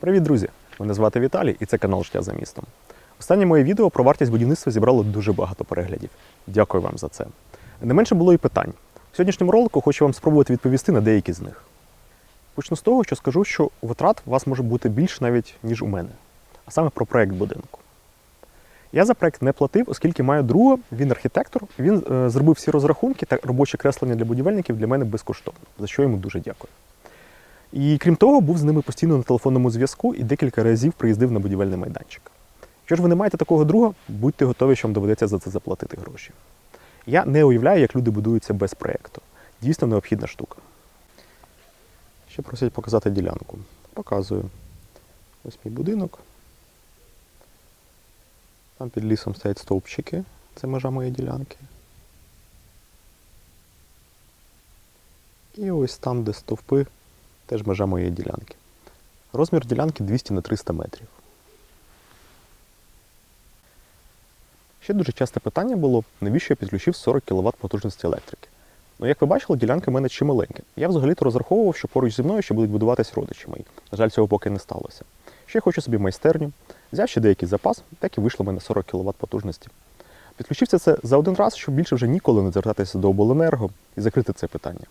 Привіт, друзі! Мене звати Віталій і це канал Життя за містом. Останнє моє відео про вартість будівництва зібрало дуже багато переглядів. Дякую вам за це. Не менше було і питань. В сьогоднішньому ролику хочу вам спробувати відповісти на деякі з них. Почну з того, що скажу, що витрат у вас може бути більш навіть, ніж у мене, а саме про проект будинку. Я за проект не платив, оскільки маю друга, він архітектор, він е, зробив всі розрахунки та робоче креслення для будівельників для мене безкоштовно, за що йому дуже дякую. І крім того, був з ними постійно на телефонному зв'язку і декілька разів приїздив на будівельний майданчик. Якщо ж ви не маєте такого друга, будьте готові, що вам доведеться за це заплатити гроші. Я не уявляю, як люди будуються без проєкту. Дійсно необхідна штука. Ще просять показати ділянку. Показую. Ось мій будинок. Там під лісом стоять стовпчики. Це межа моєї ділянки. І ось там, де стовпи, теж межа моєї ділянки. Розмір ділянки 200 на 300 метрів. Ще дуже часте питання було, навіщо я підключив 40 кВт потужності електрики. Ну, як ви бачили, ділянка в мене чималенька. Я взагалі-то розраховував, що поруч зі мною ще будуть будуватись родичі мої. На жаль, цього поки не сталося. Ще хочу собі майстерню, взяв ще деякий запас, так і вийшло в мене 40 кВт потужності. Підключився це за один раз, щоб більше вже ніколи не звертатися до обленерго і закрити це питання.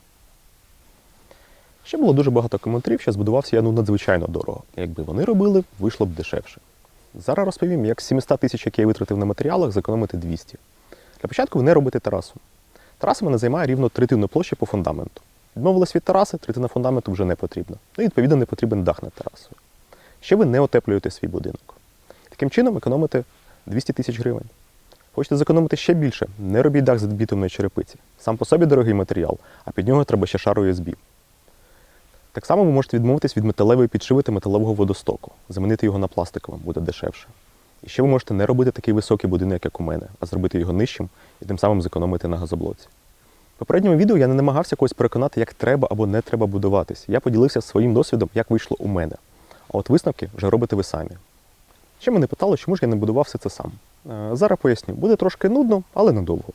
Ще було дуже багато коментарів, що збудувався я ну надзвичайно дорого. Якби вони робили, вийшло б дешевше. Зараз розповім, як з 700 тисяч, які я витратив на матеріалах, зекономити 200. Для початку не робите терасу. Тераса мене займає рівно третину площі по фундаменту. Відмовились від тераси, третина фундаменту вже не потрібна. Ну і відповідно не потрібен дах над терасою. Ще ви не отеплюєте свій будинок. Таким чином економите 200 тисяч гривень. Хочете зекономити ще більше, не робіть дах з бітумної черепиці. Сам по собі дорогий матеріал, а під нього треба ще шар ОСБ. Так само ви можете відмовитись від металевої підшиви та металевого водостоку, замінити його на пластиковим, буде дешевше. І ще ви можете не робити такий високий будинок, як у мене, а зробити його нижчим і тим самим зекономити на газоблоці. В попередньому відео я не намагався когось переконати, як треба або не треба будуватись. Я поділився своїм досвідом, як вийшло у мене. А от висновки вже робите ви самі. Ще мене питали, чому ж я не будував все це сам. Е, Зараз поясню, буде трошки нудно, але недовго.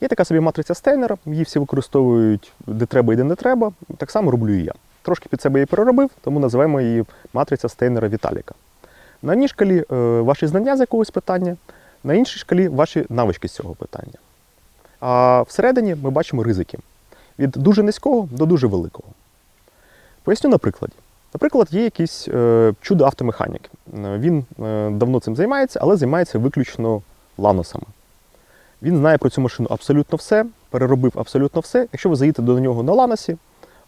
Є така собі матриця Стейнера, її всі використовують де треба і де не треба. Так само роблю і я. Трошки під себе її переробив, тому називаємо її матриця Стейнера Віталіка. На одній шкалі е, ваші знання з якогось питання, на іншій шкалі ваші навички з цього питання. А всередині ми бачимо ризики від дуже низького до дуже великого. Поясню на прикладі. Наприклад, є якийсь е, чудо автомеханік. Е, Він давно цим займається, але займається виключно ланосами. Він знає про цю машину абсолютно все, переробив абсолютно все. Якщо ви заїдете до нього на ланосі,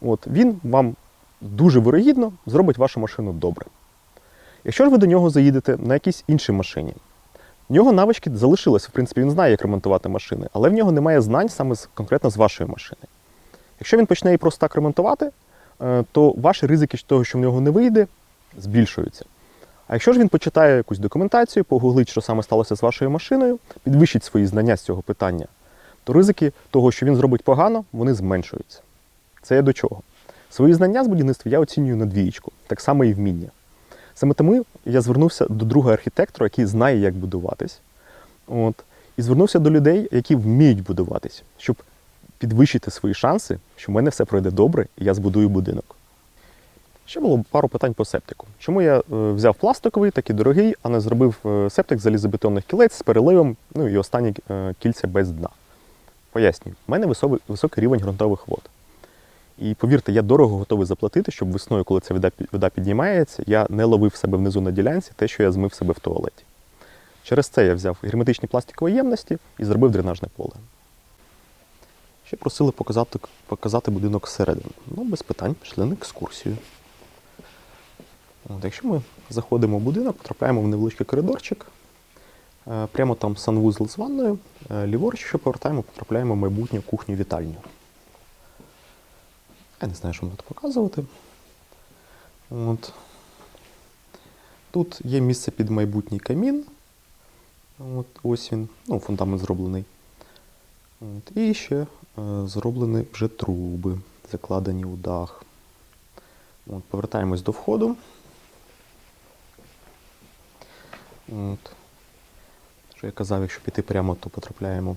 от, він вам дуже вирогідно зробить вашу машину добре. Якщо ж ви до нього заїдете на якійсь іншій машині, в нього навички залишилися, в принципі, він знає, як ремонтувати машини, але в нього немає знань саме конкретно з вашої машини. Якщо він почне її просто так ремонтувати, е, то ваші ризики того, що в нього не вийде, збільшуються. А якщо ж він почитає якусь документацію, погуглить, що саме сталося з вашою машиною, підвищить свої знання з цього питання, то ризики того, що він зробить погано, вони зменшуються. Це я до чого? Свої знання з будівництва я оцінюю на двієчку, так само і вміння. Саме тому я звернувся до друга архітектора, який знає, як будуватись. От, і звернувся до людей, які вміють будуватись, щоб підвищити свої шанси, що в мене все пройде добре, і я збудую будинок. Ще було пару питань по септику. Чому я е, взяв пластиковий, такий дорогий, а не зробив е, септик залізобетонних кілець з переливом, ну і останні е, кільця без дна? Пояснюю, в мене високий рівень ґрунтових вод. І повірте, я дорого готовий заплатити, щоб весною, коли ця вода, вода піднімається, я не ловив себе внизу на ділянці те, що я змив себе в туалеті. Через це я взяв герметичні пластикові ємності і зробив дренажне поле. Ще просили показати, показати будинок зсередини. Ну, без питань, пішли на екскурсію. От, якщо ми заходимо в будинок, потрапляємо в невеличкий коридорчик. Е, Прямо там санвузол з ванною. Е, Ліворуч, що повертаємо, потрапляємо в майбутню кухню-вітальню. Я не знаю, що вам тут показувати. От. Тут є місце під майбутній камін. От, ось він, ну, фундамент зроблений. От, і ще е, зроблені вже труби, закладені у дах. От, повертаємось до входу. От. Що я казав, якщо піти прямо, то потрапляємо.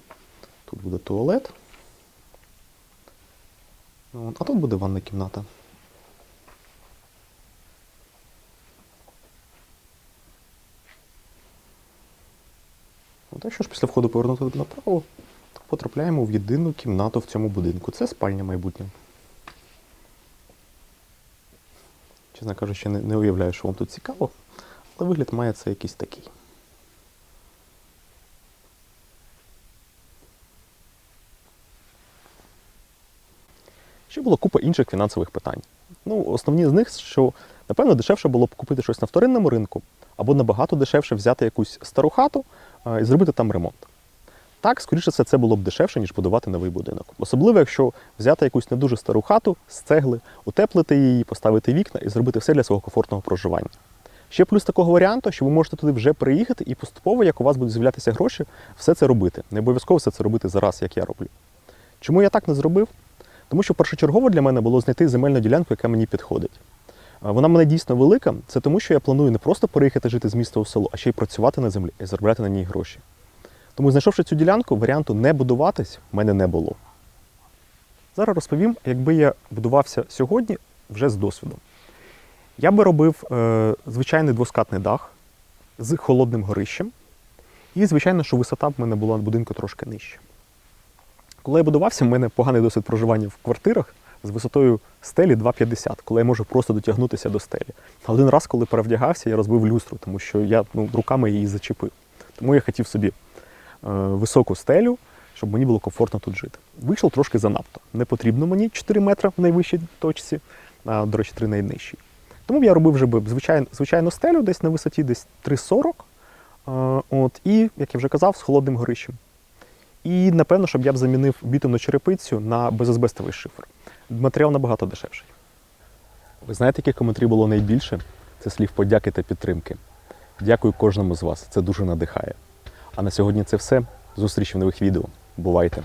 Тут буде туалет. Ну, а тут буде ванна кімната. От, якщо ж після входу повернути направо, то потрапляємо в єдину кімнату в цьому будинку. Це спальня майбутня. Чесно кажучи, не, не уявляю, що вам тут цікаво, але вигляд має це якийсь такий. Ще було купа інших фінансових питань. Ну, основні з них, що напевно дешевше було б купити щось на вторинному ринку, або набагато дешевше взяти якусь стару хату а, і зробити там ремонт. Так, скоріше все, це було б дешевше, ніж будувати новий будинок. Особливо, якщо взяти якусь не дуже стару хату з цегли, утеплити її, поставити вікна і зробити все для свого комфортного проживання. Ще плюс такого варіанту, що ви можете туди вже приїхати і поступово, як у вас будуть з'являтися гроші, все це робити. Не обов'язково все це робити зараз, як я роблю. Чому я так не зробив? Тому що першочергово для мене було знайти земельну ділянку, яка мені підходить. Вона мене дійсно велика. Це тому, що я планую не просто переїхати жити з міста у село, а ще й працювати на землі і заробляти на ній гроші. Тому, знайшовши цю ділянку, варіанту не будуватись в мене не було. Зараз розповім, якби я будувався сьогодні вже з досвідом. Я би робив е, звичайний двоскатний дах з холодним горищем. І, звичайно, що висота в мене була на будинку трошки нижча. Коли я будувався, в мене поганий досвід проживання в квартирах з висотою стелі 2,50, коли я можу просто дотягнутися до стелі. Один раз, коли перевдягався, я розбив люстру, тому що я ну, руками її зачепив. Тому я хотів собі е, високу стелю, щоб мені було комфортно тут жити. Вийшло трошки занадто. Не потрібно мені 4 метри в найвищій точці, а, до речі, 3 найнижчій. Тому я робив вже звичайну, звичайну стелю десь на висоті десь 3,40. е, От, і, як я вже казав, з холодним горищем. І напевно, щоб я б замінив бітумну черепицю на безазбестовий шифер. Матеріал набагато дешевший. Ви знаєте, яких коментарів було найбільше? Це слів подяки та підтримки. Дякую кожному з вас. Це дуже надихає. А на сьогодні це все. Зустріч в нових відео. Бувайте!